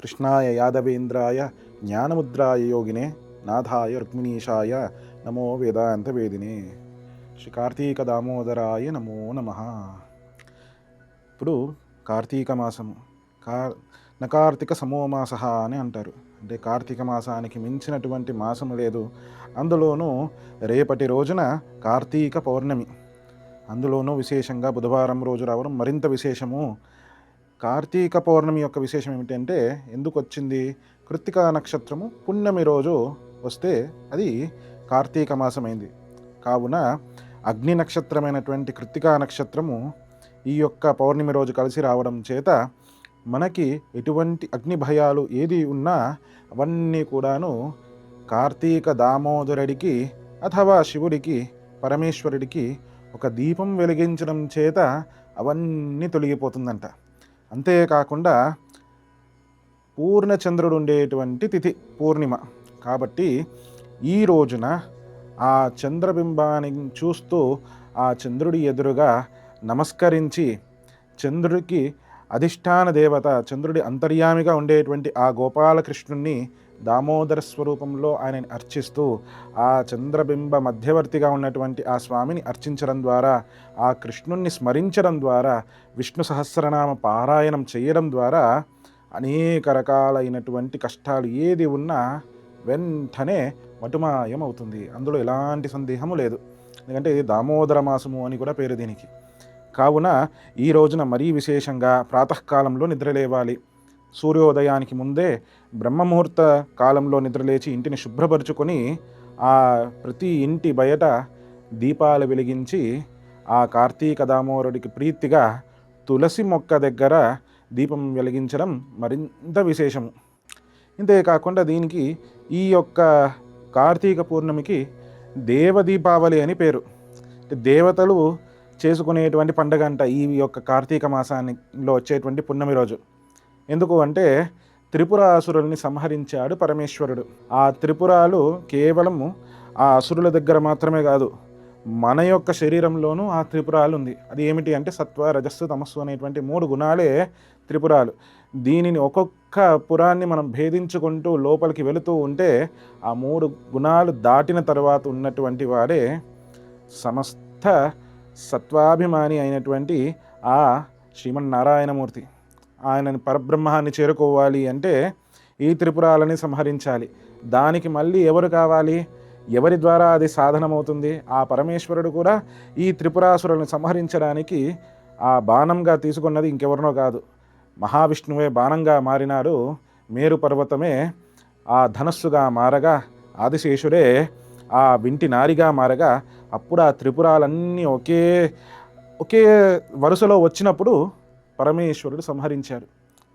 కృష్ణాయ యాదవేంద్రాయ జ్ఞానముద్రాయ యోగినే నాథాయ రుక్మిణీషాయ నమో వేదాంత వేదినే శ్రీ కార్తీక దామోదరాయ నమో నమ. ఇప్పుడు కార్తీక మాసము. కా నకార్తిక సమోమాస అని అంటారు. అంటే కార్తీక మాసానికి మించినటువంటి మాసము లేదు. అందులోనూ రేపటి రోజున కార్తీక పౌర్ణమి. అందులోనూ విశేషంగా బుధవారం రోజు రావడం మరింత విశేషము. కార్తీక పౌర్ణమి యొక్క విశేషం ఏమిటంటే ఎందుకు వచ్చింది కృత్తికా నక్షత్రము పున్నమి రోజు వస్తే అది కార్తీక మాసమైంది. కావున అగ్ని నక్షత్రమైనటువంటి కృత్తికా నక్షత్రము ఈ యొక్క పౌర్ణమి రోజు కలిసి రావడం చేత మనకి ఎటువంటి అగ్ని భయాలు ఏది ఉన్నా అవన్నీ కూడాను కార్తీక దామోదరుడికి అథవా శివుడికి పరమేశ్వరుడికి ఒక దీపం వెలిగించడం చేత అవన్నీ తొలగిపోతుందంట. అంతేకాకుండా పూర్ణచంద్రుడు ఉండేటువంటి తిథి పూర్ణిమ. కాబట్టి ఈ రోజున ఆ చంద్రబింబాన్ని చూస్తూ ఆ చంద్రుడి ఎదురుగా నమస్కరించి చంద్రుడికి అధిష్టాన దేవత చంద్రుడి అంతర్యామిగా ఉండేటువంటి ఆ గోపాలకృష్ణుణ్ణి దామోదర స్వరూపంలో ఆయనని అర్చిస్తూ ఆ చంద్రబింబ మధ్యవర్తిగా ఉన్నటువంటి ఆ స్వామిని అర్చించడం ద్వారా ఆ కృష్ణుణ్ణి స్మరించడం ద్వారా విష్ణు సహస్రనామ పారాయణం చేయడం ద్వారా అనేక రకాలైనటువంటి కష్టాలు ఏది ఉన్నా వెంటనే మటుమాయం అవుతుంది అందులో ఎలాంటి సందేహము లేదు. ఎందుకంటే ఇది దామోదర మాసము అని కూడా పేరు దీనికి. కావున ఈ రోజున మరీ విశేషంగా ప్రాతకాలంలో నిద్రలేవాలి. సూర్యోదయానికి ముందే బ్రహ్మముహూర్త కాలంలో నిద్రలేచి ఇంటిని శుభ్రపరుచుకొని ఆ ప్రతి ఇంటి బయట దీపాలు వెలిగించి ఆ కార్తీక దామోరుడికి ప్రీతిగా తులసి మొక్క దగ్గర దీపం వెలిగించడం మరింత విశేషము ఇంతేకాకుండా దీనికి ఈ యొక్క కార్తీక పూర్ణమికి దేవదీపావళి అని పేరు. దేవతలు చేసుకునేటువంటి పండుగ అంట ఈ యొక్క కార్తీక మాసానిలో వచ్చేటువంటి పున్నమి రోజు. ఎందుకు అంటే త్రిపుర అసురుల్ని సంహరించాడు పరమేశ్వరుడు. ఆ త్రిపురాలు కేవలము ఆ అసురుల దగ్గర మాత్రమే కాదు మన యొక్క శరీరంలోనూ ఆ త్రిపురాలు ఉంది అది ఏమిటి అంటే సత్వ రజస్సు తమస్సు అనేటువంటి మూడు గుణాలే త్రిపురాలు. దీనిని ఒక్కొక్క పురాన్ని మనం భేదించుకుంటూ లోపలికి వెళుతూ ఉంటే ఆ మూడు గుణాలు దాటిన తర్వాత ఉన్నటువంటి వాడే సమస్త సత్వాభిమాని అయినటువంటి ఆ శ్రీమన్నారాయణమూర్తి. ఆయనని పరబ్రహ్మాన్ని చేరుకోవాలి అంటే ఈ త్రిపురాలని సంహరించాలి. దానికి మళ్ళీ ఎవరు కావాలి? ఎవరి ద్వారా అది సాధనమవుతుంది? ఆ పరమేశ్వరుడు కూడా ఈ త్రిపురాసురులను సంహరించడానికి ఆ బాణంగా తీసుకున్నది ఇంకెవరినో కాదు. మహావిష్ణువే బాణంగా మారినాడు. మేరు పర్వతమే ఆ ధనస్సుగా మారగా ఆదిశేషుడే ఆ వింటి నారిగా మారగా అప్పుడు ఆ త్రిపురాలన్నీ ఒకే ఒకే వరుసలో వచ్చినప్పుడు పరమేశ్వరుడు సంహరించారు.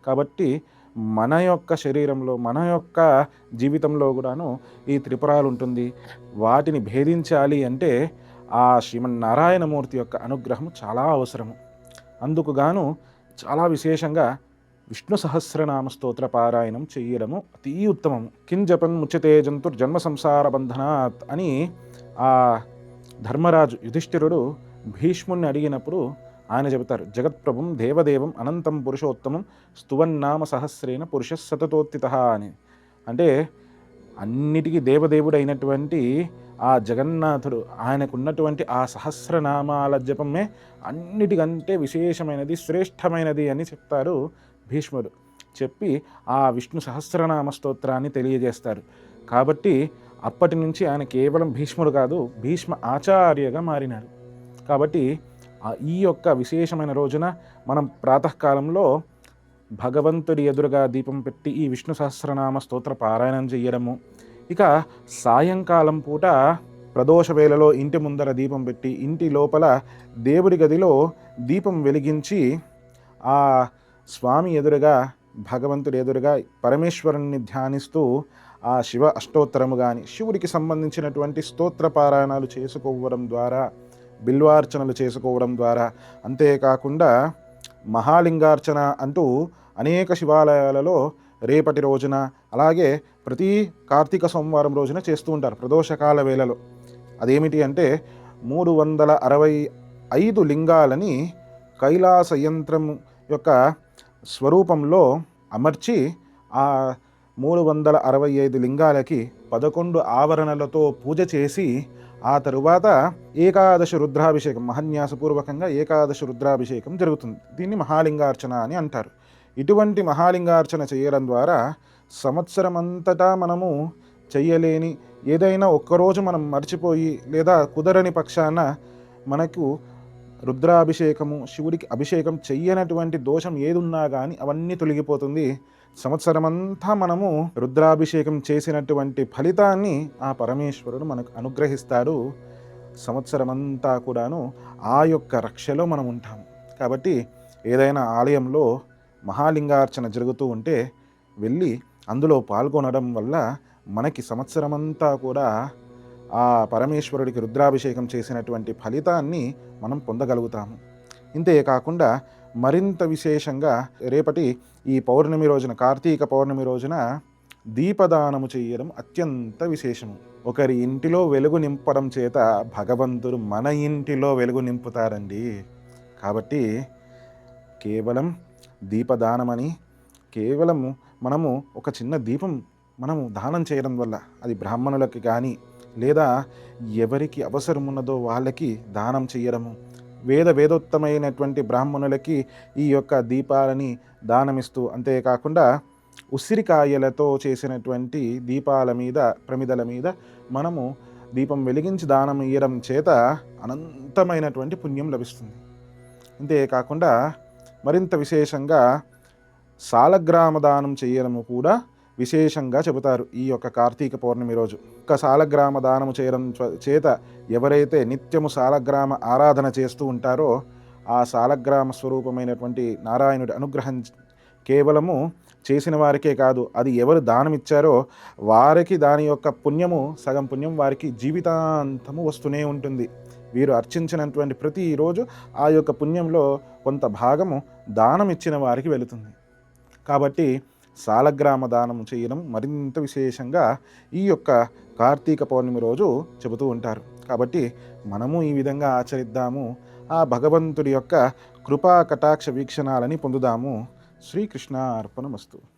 కాబట్టి మన యొక్క శరీరంలో మన యొక్క జీవితంలో కూడాను ఈ త్రిపురాలు ఉంటుంది. వాటిని భేదించాలి అంటే ఆ శ్రీమన్నారాయణమూర్తి యొక్క అనుగ్రహం చాలా అవసరము. అందుకు గాను చాలా విశేషంగా విష్ణు సహస్రనామ స్తోత్ర పారాయణం చేయడము అతి ఉత్తమము. కిం జపన్ ముచ్చతే జంతుర్ జన్మ సంసార బంధనాత్ అని ఆ ధర్మరాజు యుధిష్ఠిరుడు భీష్ముణ్ణి అడిగినప్పుడు ఆయన చెబుతారు జగత్ప్రభుం దేవదేవం అనంతం పురుషోత్తమం స్తువన్నామ సహస్రేణ పురుష సతతోత్తిత అని. అంటే అన్నిటికీ దేవదేవుడైనటువంటి ఆ జగన్నాథుడు ఆయనకున్నటువంటి ఆ సహస్రనామాల జపమే అన్నిటికంటే విశేషమైనది శ్రేష్టమైనది అని చెప్తారు భీష్ముడు. చెప్పి ఆ విష్ణు సహస్రనామ స్తోత్రాన్ని తెలియజేస్తారు. కాబట్టి అప్పటి నుంచి ఆయన కేవలం భీష్ముడు కాదు భీష్మ ఆచార్యగా మారినారు కాబట్టి ఈ యొక్క విశేషమైన రోజున మనం ప్రాతకాలంలో భగవంతుడి ఎదురుగా దీపం పెట్టి ఈ విష్ణు సహస్రనామ స్తోత్ర పారాయణం చేయడము ఇక సాయంకాలం పూట ప్రదోష వేళలో ఇంటి ముందర దీపం పెట్టి ఇంటి లోపల దేవుడి గదిలో దీపం వెలిగించి ఆ స్వామి ఎదురుగా భగవంతుడి ఎదురుగా పరమేశ్వరుణ్ణి ధ్యానిస్తూ ఆ శివ అష్టోత్తరము కానీ శివుడికి సంబంధించినటువంటి స్తోత్ర పారాయణాలు చేసుకోవడం ద్వారా బిల్వార్చనలు చేసుకోవడం ద్వారా. అంతేకాకుండా మహాలింగార్చన అంటూ అనేక శివాలయాలలో రేపటి రోజున అలాగే ప్రతి కార్తీక సోమవారం రోజున చేస్తూ ఉంటారు ప్రదోషకాల వేళలో. అదేమిటి అంటే మూడు వందల అరవై ఐదు లింగాలని కైలాస యంత్రం యొక్క స్వరూపంలో అమర్చి ఆ మూడు వందల అరవై ఐదు లింగాలకి పదకొండు ఆవరణలతో పూజ చేసి ఆ తరువాత ఏకాదశ రుద్రాభిషేకం మహన్యాసపూర్వకంగా ఏకాదశ రుద్రాభిషేకం జరుగుతుంది. దీన్ని మహాలింగార్చన అని అంటారు. ఇటువంటి మహాలింగార్చన చేయడం ద్వారా సంవత్సరం అంతటా మనము చెయ్యలేని ఏదైనా ఒక్కరోజు మనం మర్చిపోయి లేదా కుదరని పక్షాన మనకు రుద్రాభిషేకము శివుడికి అభిషేకం చెయ్యనటువంటి దోషం ఏదున్నా కానీ అవన్నీ తొలగిపోతుంది. సంవత్సరమంతా మనము రుద్రాభిషేకం చేసినటువంటి ఫలితాన్ని ఆ పరమేశ్వరుడు మనకు అనుగ్రహిస్తాడు. సంవత్సరమంతా కూడాను ఆ యొక్క రక్షలో మనం ఉంటాము. కాబట్టి ఏదైనా ఆలయంలో మహాలింగార్చన జరుగుతూ ఉంటే వెళ్ళి అందులో పాల్గొనడం వల్ల మనకి సంవత్సరమంతా కూడా ఆ పరమేశ్వరుడికి రుద్రాభిషేకం చేసినటువంటి ఫలితాన్ని మనం పొందగలుగుతాము. ఇంతే కాకుండా మరింత విశేషంగా రేపటి ఈ పౌర్ణమి రోజున కార్తీక పౌర్ణమి రోజున దీపదానము చేయడం అత్యంత విశేషము. ఒకరి ఇంటిలో వెలుగు నింపడం చేత భగవంతుడు మన ఇంటిలో వెలుగు నింపుతారండి. కాబట్టి కేవలం దీపదానమని కేవలము మనము ఒక చిన్న దీపం మనము దానం చేయడం వల్ల అది బ్రాహ్మణులకి కానీ లేదా ఎవరికి అవసరం ఉన్నదో వాళ్ళకి దానం చేయడము వేద వేదోత్తమైనటువంటి బ్రాహ్మణులకి ఈ యొక్క దీపాలని దానమిస్తూ అంతేకాకుండా ఉసిరికాయలతో చేసినటువంటి దీపాల మీద ప్రమిదల మీద మనము దీపం వెలిగించి దానం ఇయ్యడం చేత అనంతమైనటువంటి పుణ్యం లభిస్తుంది. అంతేకాకుండా మరింత విశేషంగా సాలగ్రామ దానం చేయడము కూడా విశేషంగా చెబుతారు ఈ యొక్క కార్తీక పౌర్ణమి రోజు. ఒక సాలగ్రామ దానము చేయడం చేత ఎవరైతే నిత్యము సాలగ్రామ ఆరాధన చేస్తూ ఉంటారో ఆ సాలగ్రామ స్వరూపమైనటువంటి నారాయణుడి అనుగ్రహం కేవలము చేసిన వారికే కాదు అది ఎవరు దానం ఇచ్చారో వారికి దాని యొక్క పుణ్యము సగం పుణ్యం వారికి జీవితాంతము వస్తూనే ఉంటుంది. వీరు అర్చించినటువంటి ప్రతిరోజు ఆ యొక్క పుణ్యంలో కొంత భాగము దానం ఇచ్చిన వారికి వెళుతుంది. కాబట్టి సాలగ్రామ దానం చేయడం మరింత విశేషంగా ఈ యొక్క కార్తీక పౌర్ణమి రోజు చెబుతూ ఉంటారు. కాబట్టి మనము ఈ విధంగా ఆచరిద్దాము. ఆ భగవంతుడి యొక్క కృపా కటాక్ష వీక్షణాలని పొందుదాము. శ్రీకృష్ణ అర్పణమస్తు